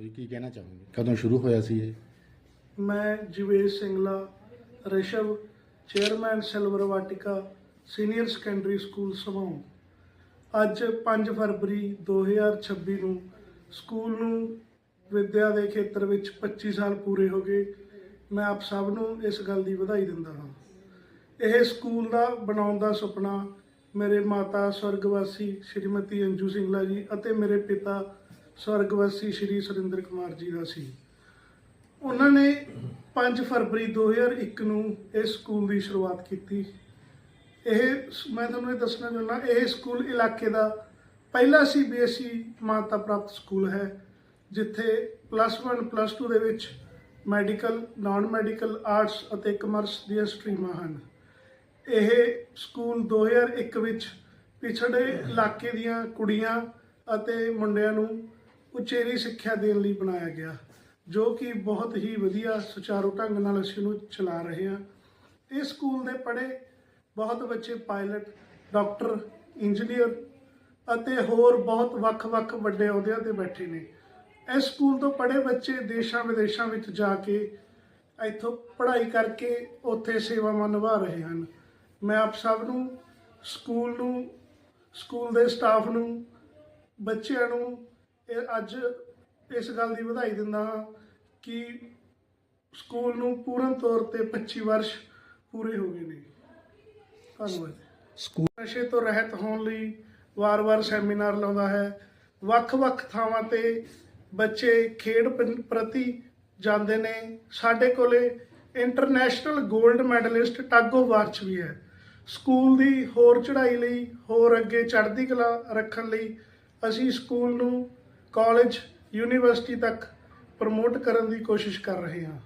ਤੁਸੀਂ ਕੀ ਕਹਿਣਾ ਚਾਹੋਗੇ? ਕਦੋਂ ਸ਼ੁਰੂ ਹੋਇਆ ਸੀ ਇਹ? ਮੈਂ Jivesh Singla, Rishav, chairman silver Vatika, senior secondary school Samaon. ਅੱਜ 5 ਫਰਵਰੀ 2026 ਨੂੰ ਸਕੂਲ ਨੂੰ ਵਿਦਿਆ ਦੇ ਖੇਤਰ ਵਿੱਚ 25 ਸਾਲ ਪੂਰੇ ਹੋ ਗਏ। ਮੈਂ ਆਪ ਸਭ ਨੂੰ ਇਸ ਗੱਲ ਦੀ ਵਧਾਈ ਦਿੰਦਾ ਹਾਂ। ਇਹ ਸਕੂਲ ਦਾ ਬਣਾਉਣ ਦਾ ਸੁਪਨਾ ਮੇਰੇ ਮਾਤਾ, ਸਵਰਗਵਾਸੀ ਸ਼੍ਰੀਮਤੀ ਅੰਜੂ ਸਿੰਗਲਾ ਜੀ ਅਤੇ ਮੇਰੇ ਪਿਤਾ ਸਵਰਗਵਾਸੀ ਸ਼੍ਰੀ ਸੁਰਿੰਦਰ ਕੁਮਾਰ ਜੀ ਦਾ ਸੀ। ਉਹਨਾਂ ਨੇ 5 ਫਰਵਰੀ 2001 ਨੂੰ ਇਸ ਸਕੂਲ ਦੀ ਸ਼ੁਰੂਆਤ ਕੀਤੀ। ਇਹ ਮੈਂ ਤੁਹਾਨੂੰ ਇਹ ਦੱਸਣਾ ਚਾਹੁੰਦਾ, ਇਹ ਸਕੂਲ ਇਲਾਕੇ ਦਾ ਪਹਿਲਾ ਸੀਬੀਐਸਈ ਮਾਨਤਾ ਪ੍ਰਾਪਤ ਸਕੂਲ ਹੈ, ਜਿੱਥੇ ਪਲੱਸ 1 ਪਲੱਸ 2 ਦੇ ਵਿੱਚ ਮੈਡੀਕਲ ਨਾਨ ਮੈਡੀਕਲ ਆਰਟਸ ਅਤੇ ਕਮਰਸ ਦੀਆਂ ਸਟਰੀਮਾਂ ਹਨ। ਇਹ ਸਕੂਲ 2001 ਵਿੱਚ ਪਿਛੜੇ ਇਲਾਕੇ ਦੀਆਂ ਕੁੜੀਆਂ ਅਤੇ ਮੁੰਡਿਆਂ ਨੂੰ ਉਚੇਰੀ ਸਿੱਖਿਆ ਦੇਣ ਲਈ ਬਣਾਇਆ ਗਿਆ, ਜੋ ਕਿ ਬਹੁਤ ਹੀ ਵਧੀਆ, ਸੁਚਾਰੂ ਢੰਗ ਨਾਲ ਅਸੀਂ ਨੂੰ ਚਲਾ ਰਹੇ ਹਾਂ। ਇਸ ਸਕੂਲ ਦੇ ਪੜ੍ਹੇ ਬਹੁਤ ਬੱਚੇ ਪਾਇਲਟ, ਡਾਕਟਰ, ਇੰਜੀਨੀਅਰ ਅਤੇ ਹੋਰ ਬਹੁਤ ਵੱਖ-ਵੱਖ ਵੱਡੇ ਅਹੁਦਿਆਂ ਤੇ ਬੈਠੇ ਨੇ। ਇਸ ਸਕੂਲ ਤੋਂ ਪੜ੍ਹੇ ਬੱਚੇ ਦੇਸ਼ਾਂ ਵਿਦੇਸ਼ਾਂ ਵਿੱਚ ਜਾ ਕੇ ਇੱਥੋਂ ਪੜ੍ਹਾਈ ਕਰਕੇ ਉੱਥੇ ਸੇਵਾਵਾਂ ਨਿਭਾ ਰਹੇ ਹਨ। ਮੈਂ ਆਪ ਸਭ ਨੂੰ, ਸਕੂਲ ਨੂੰ, ਸਕੂਲ ਦੇ ਸਟਾਫ ਨੂੰ, ਬੱਚਿਆਂ ਨੂੰ ਇਹ ਅੱਜ ਇਸ ਗੱਲ ਦੀ ਵਧਾਈ ਦਿੰਦਾ ਹਾਂ ਕਿ ਸਕੂਲ ਨੂੰ ਪੂਰਨ ਤੌਰ ਤੇ 25 ਵਰਸ਼ ਪੂਰੇ ਹੋ ਗਏ ਨੇ। ਧੰਨਵਾਦ। ਸਕੂਲ ਨਸ਼ੇ ਤੋਂ ਰਹਿਤ ਹੋਣ ਲਈ ਵਾਰ-ਵਾਰ ਸੈਮੀਨਾਰ ਲਾਉਂਦਾ ਹੈ। ਵੱਖ-ਵੱਖ ਥਾਵਾਂ ਤੇ ਬੱਚੇ ਖੇਡ ਪ੍ਰਤੀ ਜਾਂਦੇ ਨੇ। ਸਾਡੇ ਕੋਲੇ ਇੰਟਰਨੈਸ਼ਨਲ 골ਡ ਮੈਡਲਿਸਟ ਟਾਗੋ ਵਾਰਚ ਵੀ ਹੈ। ਸਕੂਲ ਦੀ ਹੋਰ ਚੜ੍ਹਾਈ ਲਈ ਹੋਰ ਅੱਗੇ ਚੜ੍ਹਦੀ ਕਲਾ ਰੱਖਣ ਲਈ ਅਸੀਂ ਸਕੂਲ ਨੂੰ ਕਾਲਜ ਯੂਨੀਵਰਸਿਟੀ ਤੱਕ ਪ੍ਰਮੋਟ ਕਰਨ ਦੀ ਕੋਸ਼ਿਸ਼ ਕਰ ਰਹੇ ਹਾਂ।